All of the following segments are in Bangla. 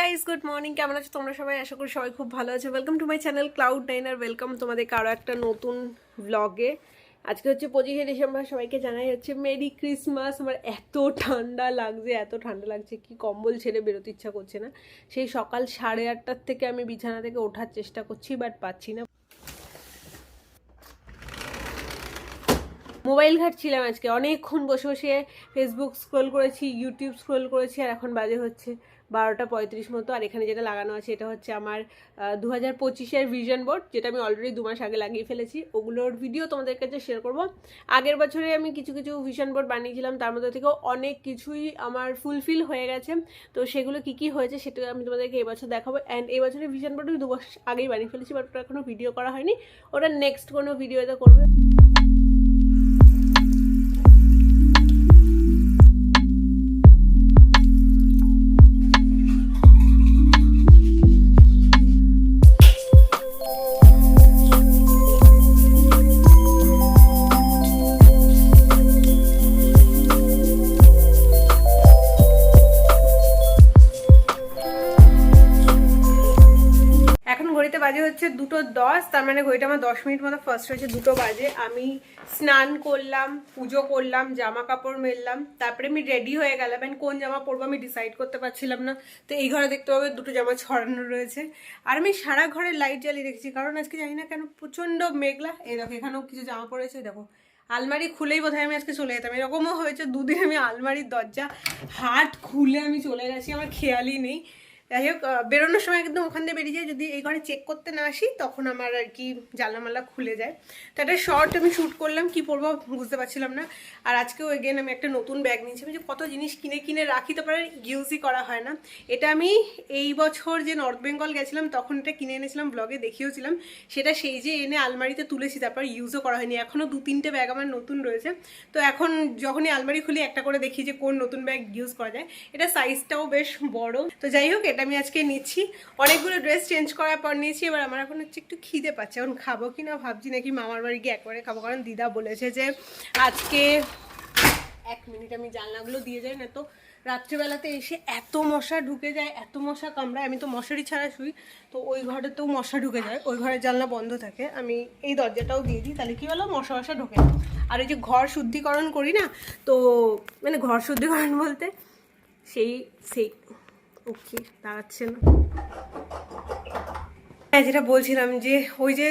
গাইস গুড মর্নিং কেমন আছো তোমরা সবাই? আশা করি সবাই খুব ভালো আছো। Welcome to my channel cloud nine R welcome তোমাদের কারও একটা নতুন ব্লগে আজকে হচ্ছে পঁচিশে ডিসেম্বর, সবাইকে জানাই হচ্ছে মেরি ক্রিসমাস আমার এত ঠান্ডা লাগছে, এত ঠান্ডা লাগছে, কি কম্বল ছেড়ে বেরোতে ইচ্ছা করছে না। সেই সকাল সাড়ে আটটার থেকে আমি বিছানা থেকে ওঠার চেষ্টা করছি বাট পাচ্ছি না। মোবাইল ঘাটছিলাম আজকে। অনেকক্ষণ বসে বসে ফেসবুক স্ক্রোল করেছি ইউটিউব স্ক্রোল করেছি, আর এখন বাজে হচ্ছে বারোটা পঁয়ত্রিশ মতো। আর এখানে যেটা লাগানো আছে, এটা হচ্ছে আমার দু হাজার পঁচিশের ভিশন বোর্ড যেটা আমি অলরেডি দু মাস আগে লাগিয়ে ফেলেছি। ওগুলোর ভিডিও তোমাদের কাছে শেয়ার করব। আগের বছরে আমি কিছু কিছু ভিশন বোর্ড বানিয়েছিলাম, তার মধ্যে থেকেও অনেক কিছুই আমার ফুলফিল হয়ে গেছে। তো সেগুলো কী কী হয়েছে, সেটা আমি তোমাদেরকে এবছর দেখাবো। অ্যান্ড এই বছরের ভিশন বোর্ড আমি দু মাস আগেই বানিয়ে ফেলেছি বাট ওটা এখনও ভিডিও করা হয়নি। ওটা নেক্সট কোনো ভিডিও ভিডিওতে করবে। তার মানে ঘড়িটা আমার দশ মিনিট মতো ফার্স্ট হয়েছে দুটো বাজে। আমি স্নান করলাম, পুজো করলাম, জামা কাপড় মেললাম, তারপরে আমি রেডি হয়ে গেলাম। And কোন জামা পরবো আমি ডিসাইড করতে পারছিলাম না। তো এই ঘরে দেখতে পাবে দুটো জামা ছড়ানো রয়েছে। আর আমি সারা ঘরে লাইট জ্বালিয়ে রেখেছি, কারণ আজকে জানি না কেন প্রচণ্ড মেঘলা। এই দেখো, এখানেও কিছু জামা পড়েছে দেখো। আলমারি খুলেই বোধহয় আমি আজকে চলে যেতাম। এরকমও হয়েছে, দুদিন আমি আলমারির দরজা হাট খুলে আমি চলে গেছি, আমার খেয়ালই নেই। যাই হোক বেরোনোর সময় একদম ওখান দিয়ে বেরিয়ে যায় যদি এই ঘরে চেক করতে না আসি, তখন আমার আর কি জানলামালা খুলে যায়। তো একটা শর্ট আমি শ্যুট করলাম, কি পরবো বুঝতে পারছিলাম না। আর আজকেও এগেন আমি একটা নতুন ব্যাগ নিয়েছি। আমি যে কত জিনিস কিনে কিনে রাখি তারপরে ইউজই করা হয় না। এটা আমি এই বছর যে নর্থ বেঙ্গল গেছিলাম, তখন এটা কিনে এনেছিলাম ব্লগে দেখিয়েওছিলাম। সেটা সেই যে এনে আলমারিতে তুলেছি, তারপর ইউজও করা হয়নি। এখনও দু তিনটে ব্যাগ আমার নতুন রয়েছে। তো এখন যখনই আলমারি খুলি, একটা করে দেখি যে কোন নতুন ব্যাগ ইউজ করা যায়। এটা সাইজটাও বেশ বড়। তো যাই হোক এটা আমি আজকে নিচ্ছি। অনেকগুলো ড্রেস চেঞ্জ করার পর নিয়েছি, এবার আমার এখন হচ্ছে একটু খিদে পাচ্ছে। এখন খাব কি না ভাবছি নাকি মামার বাড়ি গিয়ে একবারে খাব, কারণ দিদা বলেছে যে আজকে এক মিনিট আমি জানলাগুলো দিয়ে যাই, না তো রাত্রিবেলাতে এসে এত মশা ঢুকে যায়, এত মশা কামড়ায়। আমি তো মশারি ছাড়া শুই, তো ওই ঘরেতেও মশা ঢুকে যায়, ওই ঘরের জানলা বন্ধ থাকে। আমি এই দরজাটাও দিয়ে দিই, তাহলে কী হলো মশা মশা ঢোকে না। আর ওই যে ঘর শুদ্ধিকরণ করি না, তো মানে ঘর শুদ্ধিকরণ বলতে সেই সেই। ওকে দাঁড়াচ্ছে না হ্যাঁ যেটা বলছিলাম যে, ওই যে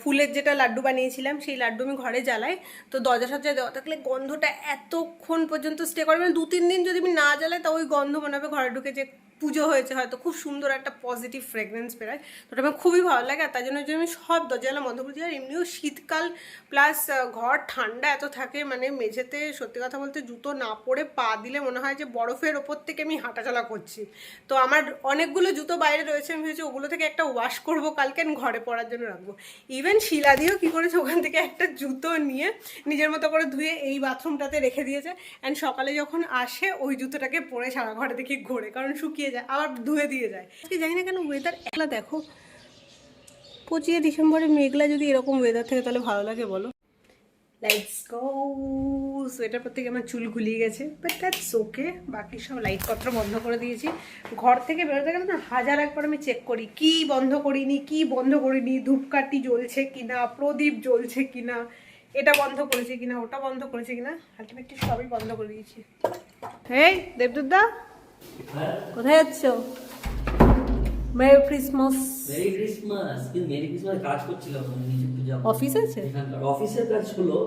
ফুলের যেটা লাড্ডু বানিয়েছিলাম, সেই লাড্ডু আমি ঘরে জ্বালাই। তো দরজা সজ্জা দেওয়া থাকলে গন্ধটা এতক্ষণ পর্যন্ত স্টে করে মানে দু তিন দিন যদি আমি না জ্বালাই, তা ওই গন্ধ বানাবে ঘরে ঢুকে যে পুজো হয়েছে, হয়তো খুব সুন্দর একটা পজিটিভ ফ্রেগরেন্স বেরোয়। তো ওটা আমার খুবই ভালো লাগে, আর তার জন্য আমি সব দরজালা বন্ধ করছি আর এমনিও শীতকাল প্লাস ঘর ঠান্ডা এত থাকে মানে মেঝেতে সত্যি কথা বলতে জুতো না পরে পা দিলে মনে হয় যে বরফের ওপর থেকে আমি হাঁটাচলা করছি। তো আমার অনেকগুলো জুতো বাইরে রয়েছে, আমি ভেবেছি ওগুলো থেকে একটা ওয়াশ করব কালকে ঘরে পরার জন্য রাখব। ইভেন শিলা দিয়েও কী করেছে, ওখান থেকে একটা জুতো নিয়ে নিজের মতো করে ধুয়ে এই বাথরুমটাতে রেখে দিয়েছে। অ্যান্ড সকালে যখন আসে, ওই জুতোটাকে পরে সারা ঘরে দেখি ঘোরে, কারণ শুকিয়ে যায়, আবার ধুয়ে দিয়ে যায়। আজকে জানি না কেন ওয়েদার একলা দেখো। পঁচিশে ডিসেম্বরে মেঘলা যদি এরকম ওয়েদার থাকে তাহলে ভালো লাগে, বলো। লাইটস গো সোয়েটার পর থেকে আমার চুল গুলিয়ে গেছে বাট দ্যাটস ওকে বাকি সব লাইটপত্র বন্ধ করে দিয়েছি। ঘর থেকে বেরোতে গেলে না, হাজার একবার আমি চেক করি, কি বন্ধ করিনি, কি বন্ধ করিনি, ধূপকাঠি জ্বলছে কিনা, প্রদীপ জ্বলছে কিনা, এটা বন্ধ করেছে কিনা, ওটা বন্ধ করেছে কিনা আলটিমেটলি সবই বন্ধ করে দিয়েছি। হেই দেবদুদা কোথায় যাচ্ছ? মেরি ক্রিসমাস মেরি ক্রিসমাস কিন্তু মেরি ক্রিসমাস কাজ করছিলাম আমি নিচে একটু যাব অফিস আছে? অফিসের কাজ হলো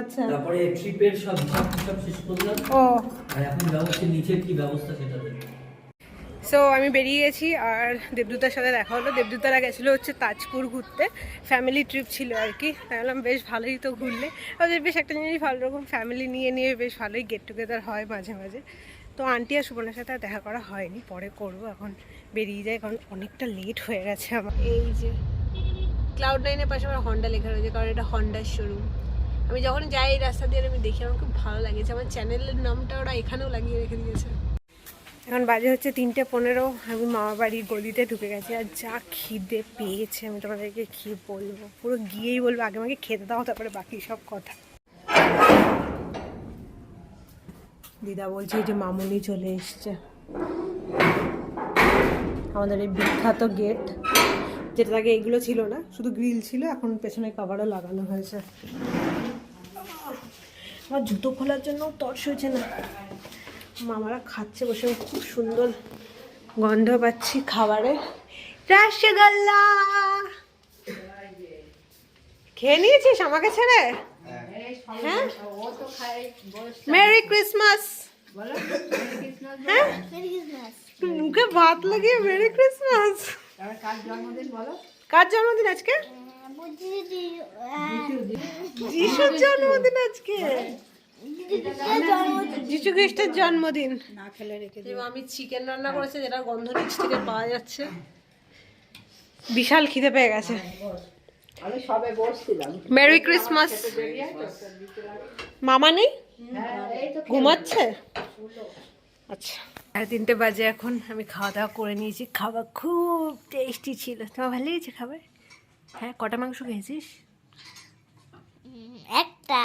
আচ্ছা। তারপরে ট্রিপের সব হিসাব টিসাব শেষ করলাম। ও। আর এখন ব্যবস্থা নিচের কি ব্যবস্থা সেটা সো আমি বেরিয়ে গেছি আর দেবদূতার সাথে দেখা হলো। দেবদূতারা গেছিল হচ্ছে তাজপুর ঘুরতে। ফ্যামিলি ট্রিপ ছিল আর কি। বললাম বেশ ভালোই তো ঘুরলে। ওদের বেশ একটা জিনিস ভালো রকম ফ্যামিলি নিয়ে নিয়ে বেশ ভালোই গেট টুগেদার হয় মাঝে মাঝে। তো আন্টি আর সুবর্ণার সাথে আর দেখা করা হয়নি পরে করব এখন বেরিয়ে যায় কারণ অনেকটা লেট হয়ে গেছে আমার। এই যে ক্লাউড নাইনের পাশে আমার হন্ডা লেখা রয়েছে কারণ এটা হন্ডার শোরুম আমি যখন যাই এই রাস্তা দিয়ে আমি দেখি আমার খুব ভালো লাগেছে আমার চ্যানেলের নামটা ওরা এখানেও লাগিয়ে রেখে দিয়েছে। এখন বাজে হচ্ছে তিনটে পনেরো আমি মামা বাড়ির গলিতে ঢুকে গেছি আর যা খিদে পেয়েছে আমি তোমাদেরকে কি বলব? পুরো গিয়েই বলব আগে আমাকে খেতে দাও তারপরে বাকি সব কথা। দিদা বলছে যে মামুনি চলে এসছে। আমাদের এই বিখ্যাত গেট যেটা আগে এগুলো ছিল না, শুধু গ্রিল ছিল, এখন পেছনে কাভারও লাগানো হয়েছে। আমার জুতো খোলার জন্য তর্স হয়েছে না। মামারা খাচ্ছে বসে খুব সুন্দর গন্ধ পাচ্ছি খাবারে। রসগোল্লা! খেয়ে নিয়েছিস আমাকে ছেড়ে? হ্যাঁ? মেরি ক্রিসমাস হ্যাঁ? মুখে ভাত লাগিয়ে মেরি ক্রিসমাস কার জন্মদিন আজকে? যিশুর জন্মদিন আজকে। যিশু খ্রিস্টের জন্মদিন। এবং আমি চিকেন রান্না করেছি যেটা গন্ধ নিচ থেকে পাওয়া যাচ্ছে। বিশাল খিদে পেয়ে গেছে। আমি সবে বসছিলাম। মেরি ক্রিসমাস মামা নেই? ঘুমাচ্ছে? আচ্ছা। সাড়ে তিনটে বাজে এখন আমি খাওয়া দাওয়া করে নিয়েছি। খাবার খুব টেস্টি ছিল। তোমার ভালো লেগেছে খাবার? হ্যাঁ কটা মাংস খেয়েছিস? একটা।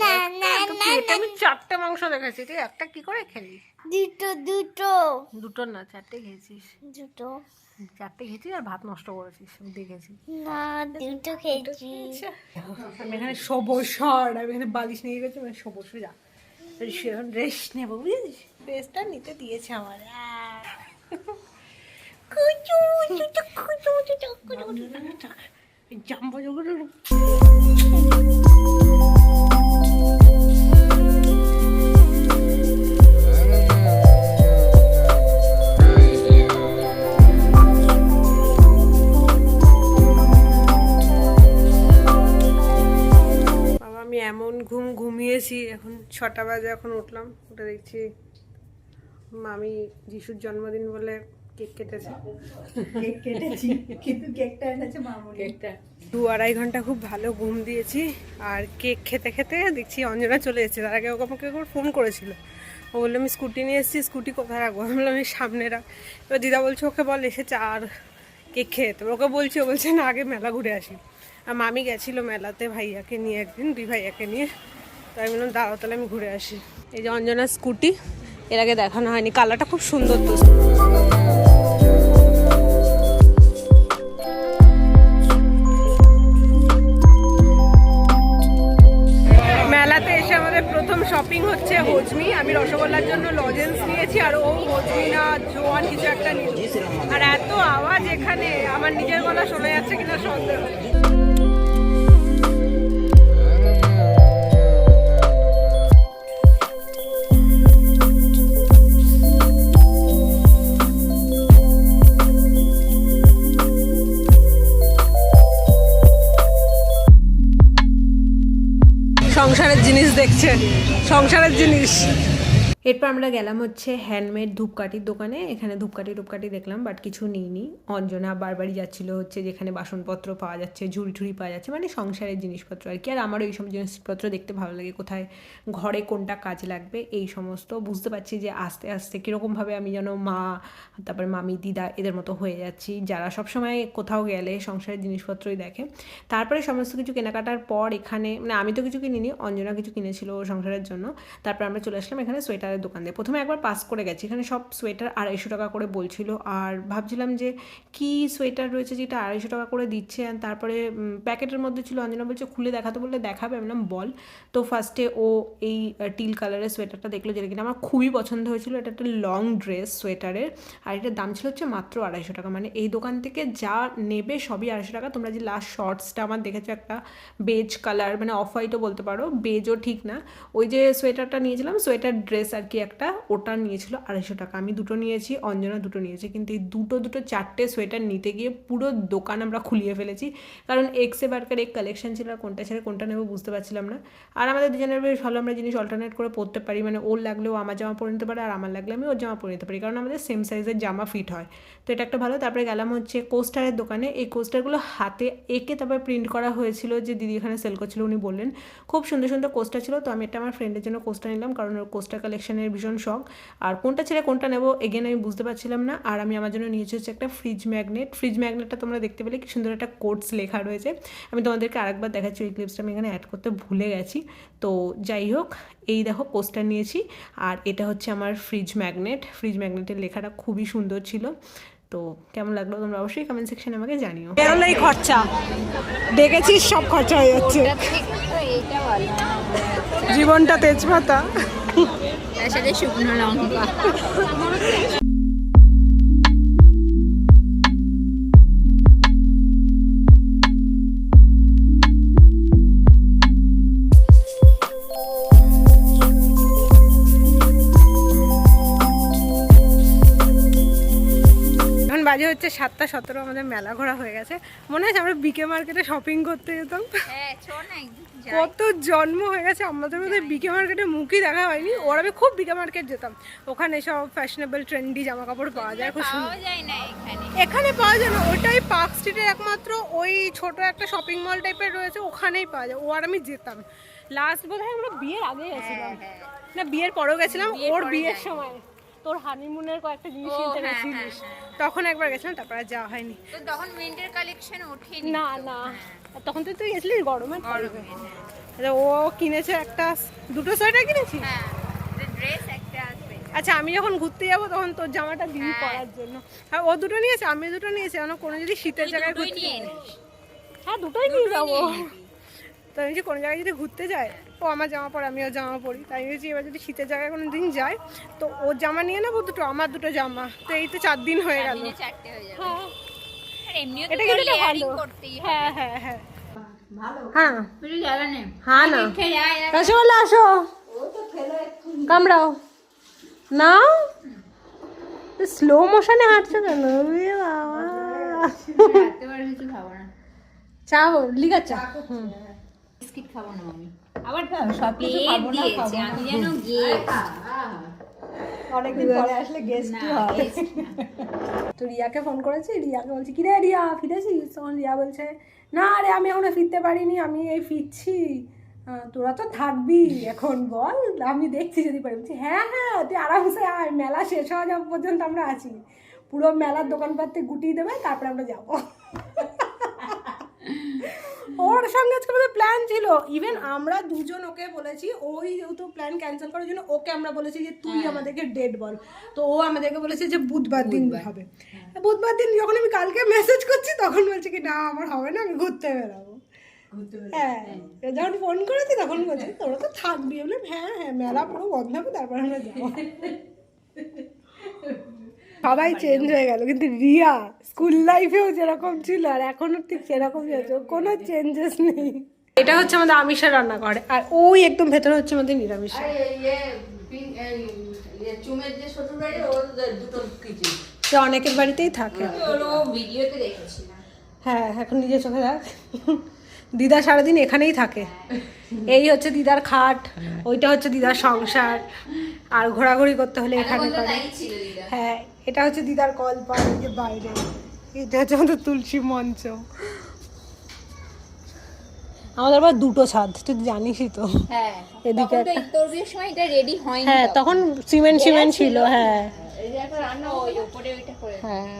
না না প্লেটে আমি চারটে মাংস দেখেছি তুই একটা কি করে খেলি? দুটো দুটো। দুটো না চারটে খেয়েছিস। দুটো। চারটে খেয়েছিস আর ভাত নষ্ট করেছিস আমি দেখেছি না দুটো খেয়েছি আমি এখানে সবসর আমি এখানে বালিশ নিয়ে গেছি মানে সবসর যা এখন রেস্ট নেব বুঝেছিস রেস্টটা নিতে দিয়েছে আমার আহ। কুচু, চুচু, কুচু, চুচু, কুচু, কুচু। জাম্বো জগৎ এমন ঘুম ঘুমিয়েছি। এখন ছটা বাজে এখন উঠলাম। উঠে দেখছি মামি যিশুর জন্মদিন বলে কেক কেটেছে। কেক কেটেছি কিন্তু কেকটা এনেছে মামুনি। কেকটা। দু আড়াই ঘণ্টা খুব ভালো ঘুম দিয়েছি। আর কেক খেতে খেতে দেখছি অঞ্জনা চলে এসেছে। তার আগে ওকে আমাকে একবার ফোন করেছিল। ও বলল আমি স্কুটি নিয়ে এসেছি স্কুটি কোথায় রাখব? আমি বললাম আমি সামনে রাখ। এবার দিদা বলছে ওকে বল এসেছে আর কেক খেয়ে তো ওকে বলছি ও বলছে না আগে মেলা ঘুরে আসি। আর মামি গেছিল মেলাতে ভাইয়াকে নিয়ে একদিন, দুই ভাইয়াকে নিয়ে। তো আমি বললাম, দাঁড়াও তাহলে আমি ঘুরে আসি। এই যে অঞ্জনার স্কুটি, এর আগে দেখানো হয়নি। কালারটা খুব সুন্দর তো। মেলাতে এসে আমাদের প্রথম শপিং হচ্ছে হজমি। আমি রসগোল্লার জন্য লজেন্স নিয়েছি, আর ও হজমি না, জোয়ান কিছু একটা নিয়েছি। আর এত আওয়াজ এখানে, আমার নিজের গলা শোনা যাচ্ছে কিনা সন্দেহ। সংসারের জিনিস এরপর আমরা গেলাম হচ্ছে হ্যান্ডমেড ধূপকাঠির দোকানে। এখানে ধূপকাঠি টুপকাঠি দেখলাম বাট কিছু নিইনি। অঞ্জনা বারবারই যাচ্ছিল হচ্ছে যেখানে বাসনপত্র পাওয়া যাচ্ছে ঝুড়ি ঝুড়ি পাওয়া যাচ্ছে মানে সংসারের জিনিসপত্র আর কি। আর আমারও এইসব জিনিসপত্র দেখতে ভালো লাগে, কোথায়, ঘরে কোনটা কাজ লাগবে, এই সমস্ত বুঝতে পারছি যে আস্তে আস্তে কীরকমভাবে আমি যেন মা, তারপর মামি, দিদা এদের মতো হয়ে যাচ্ছি। যারা সবসময় কোথাও গেলে সংসারের জিনিসপত্রই দেখে। তারপরে সমস্ত কিছু কেনাকাটার পর এখানে মানে আমি তো কিছু কিনিনি, অঞ্জনা কিছু কিনেছিল সংসারের জন্য। তারপর আমরা চলে আসলাম এখানে সোয়েটারের দোকান দিয়ে। প্রথমে একবার পাস করে গেছি। এখানে সব সোয়েটার আড়াইশো টাকা করে বলছিল। আর ভাবছিলাম যে, কি সোয়েটার রয়েছে যেটা আড়াইশো টাকা করে দিচ্ছে? তারপরে প্যাকেটের মধ্যে ছিল, অঞ্জনা বলছে, খুলে দেখাতে বললে দেখাবে। আমি বল। তো ফার্স্টে ও এই টিল কালারের সোয়েটারটা দেখল যেটা কিনা আমার খুবই পছন্দ হয়েছিল। এটা একটা লং ড্রেস সোয়েটারের। আর এটার দাম ছিল হচ্ছে মাত্র আড়াইশো টাকা। মানে এই দোকান থেকে যা নেবে সবই আড়াইশো টাকা। তোমরা যে লাস্ট শর্টসটা আমার দেখেছ, একটা বেজ কালার মানে অফ হোয়াইটও বলতে পারো। বেজও ঠিক না। ওই যে সোয়েটারটা নিয়েছিলাম, সোয়েটার ড্রেস আর কি একটা ওটা নিয়েছিল আড়াইশো টাকা। আমি দুটো নিয়েছি, অঞ্জনা দুটো নিয়েছি। কিন্তু এই দুটো দুটো চারটে সোয়েটার নিতে গিয়ে পুরো দোকান আমরা খুলিয়ে ফেলেছি। কারণ এক্সে বারকার এক কালেকশন ছিল আর কোনটা ছেড়ে কোনটা নেব বুঝতে পারছিলাম না। আর আমাদের দুজনের বেশ ভালো আমরা জিনিস অল্টারনেট করে পরতে পারি। মানে ওর লাগলেও আমার জামা পরে নিতে পারে আর আমার লাগলে আমি ওর জামা পরে নিতে পারি। কারণ আমাদের সেম সাইজের জামা ফিট হয়। তো এটা একটা ভালো। তারপরে গেলাম হচ্ছে কোস্টারের দোকানে। এই কোস্টারগুলো হাতে এঁকে তারপরে প্রিন্ট করা হয়েছিল যে দিদি এখানে সেল করছিল, উনি বললেন, খুব সুন্দর সুন্দর কোস্টার ছিল। তো আমি এটা আমার ফ্রেন্ডের জন্য কোস্টার নিলাম। কারণ ওর কোস্টার কালেকশনের ভীষণ শখ। আর কোনটা ছেড়ে কোনটা নেব এগেন আমি বুঝতে পারছিলাম না। আর আমি আমার জন্য নিয়েছি হচ্ছে একটা ফ্রিজ ম্যাগনেট ফ্রিজ ম্যাগনেটটা তোমরা দেখতে পেলে কি সুন্দর একটা কোটস লেখা রয়েছে। আমি তোমাদেরকে আরেকবার দেখাচ্ছি ওই ক্লিপসটা আমি এখানে অ্যাড করতে ভুলে গেছি। তো যাই হোক এই দেখো কোস্টার নিয়েছি। আর এটা হচ্ছে আমার ফ্রিজ ম্যাগনেট ফ্রিজ ম্যাগনেটের লেখাটা খুবই সুন্দর ছিল। তো কেমন লাগল তোমরা অবশ্যই কমেন্ট সেকশনে আমাকে জানিও। বেরোলেই খরচা। দেখেছিস সব খরচা হয়ে যাচ্ছে। জীবনটা তেজপাতা। সাথে শুকনো লঙ্কা। হচ্ছে সাতটা সতেরো আমাদের মেলা ঘোরা হয়ে গেছে। মনে আছে আমরা বিকে মার্কেটে শপিং করতে যেতাম। হ্যাঁ। কত জন্ম হয়ে গেছে আমাদের মধ্যে বিকে মার্কেটে মুখই দেখা হয়নি। ওর আমি খুব বিকে মার্কেট যেতাম। ওখানে সব ফ্যাশনেবল ট্রেন্ডি জামা কাপড় পাওয়া যায় খুব সুন্দর। এখানে। পাওয়া যায় না ওটাই পার্ক স্ট্রিটের একমাত্র ওই ছোট একটা শপিং মল টাইপের রয়েছে ওখানেই পাওয়া যায়। ও আর আমি যেতাম। লাস্ট বোধহয় আমরা বিয়ের আগে গেছিলাম। হ্যাঁ, না বিয়ের পরেও গেছিলাম ওর বিয়ের সময়। তোর হানিমুনের কয়েকটা জিনিস কিনতে হ্যাঁ, গেছিলিস হ্যাঁ, হ্যাঁ। তখন একবার গেছিলাম তারপর আর যাওয়া হয়নি। তো তখন উইন্টার কালেকশন ওঠেনি না না। হ্যাঁ, তখন তো তুই গেছিলিস গরমের গরমে, হ্যাঁ। ও কিনেছে একটা দুটো সোয়েটার কিনেছি হ্যাঁ ড্রেস একটা আচ্ছা আমি যখন ঘুরতে যাব তখন তোর জামাটা দিবি হ্যাঁ। পরার জন্য। হ্যাঁ ও দুটো নিয়েছে আমি দুটো নিয়েছি। কোনো যদি শীতের জায়গায় ঘুরতে। হ্যাঁ দুটোই নিয়ে যাব। তো আমি যে কোনো জায়গায় যদি ঘুরতে যাই ও আমার জামা পরে আমিও জামা পরি। তাই ভেবেছি এবার যদি শীতের জায়গায় কোনো দিন যাই তো ওর জামা নিয়ে নেব দুটো আমার দুটো জামা। তো এই তো চার দিন হয়ে গেল। চারটে হয়ে যাবে। হ্যাঁ। এটা কিন্তু ভালো। হ্যাঁ হ্যাঁ হ্যাঁ। হ্যাঁ। না। হ্যাঁ না। রসগোল্লা আসো। কামড়াও। নাও। স্লো মোশনে হাঁটছো কেন? বাবা। না। চা। লিগা চা হুম। বিস্কিট খাব না আমি। আবার সব কিছু খাব না, খাব আমি যেন গেট অনেকদিন পরে আসলে গেস্ট হয়। তো রিয়াকে ফোন করেছি রিয়াকে বলছি কিরে রিয়া ফিরেছিস? তখন রিয়া বলছে না রে আমি এখনও ফিরতে পারিনি আমি এই ফিরছি। তোরা তো থাকবি এখন বল আমি দেখছি যদি পারি। বলছি হ্যাঁ হ্যাঁ তুই আরামসে আয় মেলা শেষ হওয়া যাওয়া পর্যন্ত আমরা আছি। পুরো মেলার দোকানপাতে গুটিয়ে দেবে তারপরে আমরা যাব। ওর সঙ্গে আজকে আমাদের প্ল্যান ছিল। ইভেন আমরা দুজন ওকে বলেছি ওই যেহেতু প্ল্যান ক্যান্সেল করার জন্য ওকে আমরা বলেছি যে তুই আমাদেরকে ডেট বল। তো ও আমাদেরকে বলেছে যে বুধবার দিন হবে। বুধবার দিন যখন আমি কালকে মেসেজ করছি তখন বলছে কি না আমার হবে না আমি ঘুরতে বেরাবো। হ্যাঁ যখন ফোন করেছি তখন বলছে তোরা তো থাকবি। বললাম, হ্যাঁ হ্যাঁ মেলা পুরো বন্ধ হবে তারপর আমরা যাব। সবাই চেঞ্জ হয়ে গেল। কিন্তু রিয়া স্কুল লাইফেও যেরকম ছিল আর এখনও ঠিক সেরকম আছে কোনো চেঞ্জেস নেই। এটা হচ্ছে আমাদের আমিষের রান্না করে আর ওই একদম ভেতরে হচ্ছে আমাদের নিরামিষ। সে অনেকের বাড়িতেই থাকে। হ্যাঁ এখন নিজে চোখে দেখ। দিদা সারাদিন এখানেই থাকে। এই হচ্ছে দিদার খাট ওইটা হচ্ছে দিদার সংসার। আর ঘোরাঘুরি করতে হলে এখানে করে। হ্যাঁ এটা হচ্ছে দিদার কলপার এই যে বাইরে। এটা হচ্ছে আমাদের তুলসী মঞ্চ। আমাদের আবার দুটো ছাদ তুই জানিসই তো। হ্যাঁ এদিকে তখন তো সময় এটা রেডি হয়নি হ্যাঁ তখন। সিমেন্ট সিমেন্ট ছিল। হ্যাঁ। এই যে এখন রান্না ওই উপরে ওইটা করে। হ্যাঁ।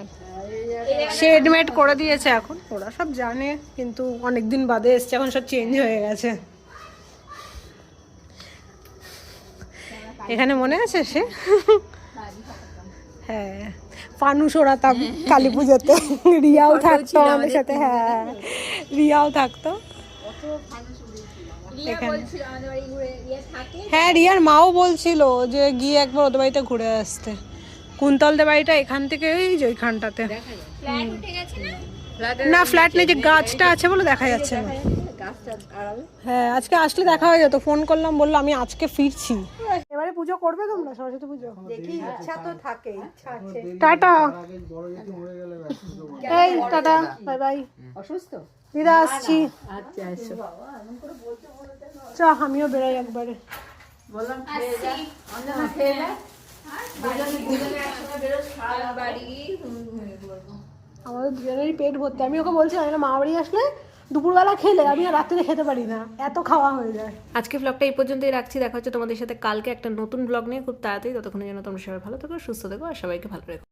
শেডমেট করে দিয়েছে এখন ওরা সব জানে কিন্তু অনেক দিন বাদে এসছে এখন সব চেঞ্জ হয়ে গেছে। এখানে মনে আছে সে? হ্যাঁ ফানুস ওড়াতাম কালী পুজোতে। রিয়াও থাকতো আমাদের সাথে হ্যাঁ রিয়াও থাকতো। রিয়া বলছিল আমাদের বাড়ি ঘুরে থাকে? হ্যাঁ রিয়ার মাও বলছিল যে গিয়ে একবার ওদের বাড়িতে ঘুরে আসতে। কুন্তলদের বাড়িটা এখান থেকে ওই যে ওইখানটাতে। ফ্ল্যাট উঠে গেছে না? না ফ্ল্যাট নেই যে গাছটা আছে বলে দেখা যাচ্ছে না। হ্যাঁ আজকে আসলে দেখা হয়ে যেত। ফোন করলাম বলল আমি আজকে ফিরছি। এবারে পুজো করবে তোমরা? সরস্বতী পুজো? দেখি ইচ্ছা তো থাকে ইচ্ছা আছে। টাটা। এই টাটা বাই বাই। অসুস্থ? দিদা আসছি। আচ্ছা আচ্ছা চ আমিও বেরোই একবারে। বললাম খেয়ে যা। খেয়ে আমাদের দুজনেরই পেট ভর্তি। আমি ওকে বলছিলাম আমি মা বাড়ি আসলে দুপুরবেলা খেলে আমি আর রাত্রে খেতে পারি না। এত খাওয়া হয়ে যায়। আজকে ব্লগটা এই পর্যন্তই রাখছি। দেখা হচ্ছে তোমাদের সাথে। কালকে একটা নতুন ব্লগ নিয়ে খুব তাড়াতাড়ি। ততক্ষণের জন্য তোমরা সবাই ভালো থাকো, সুস্থ থেকো, আর সবাইকে ভালো রেখো।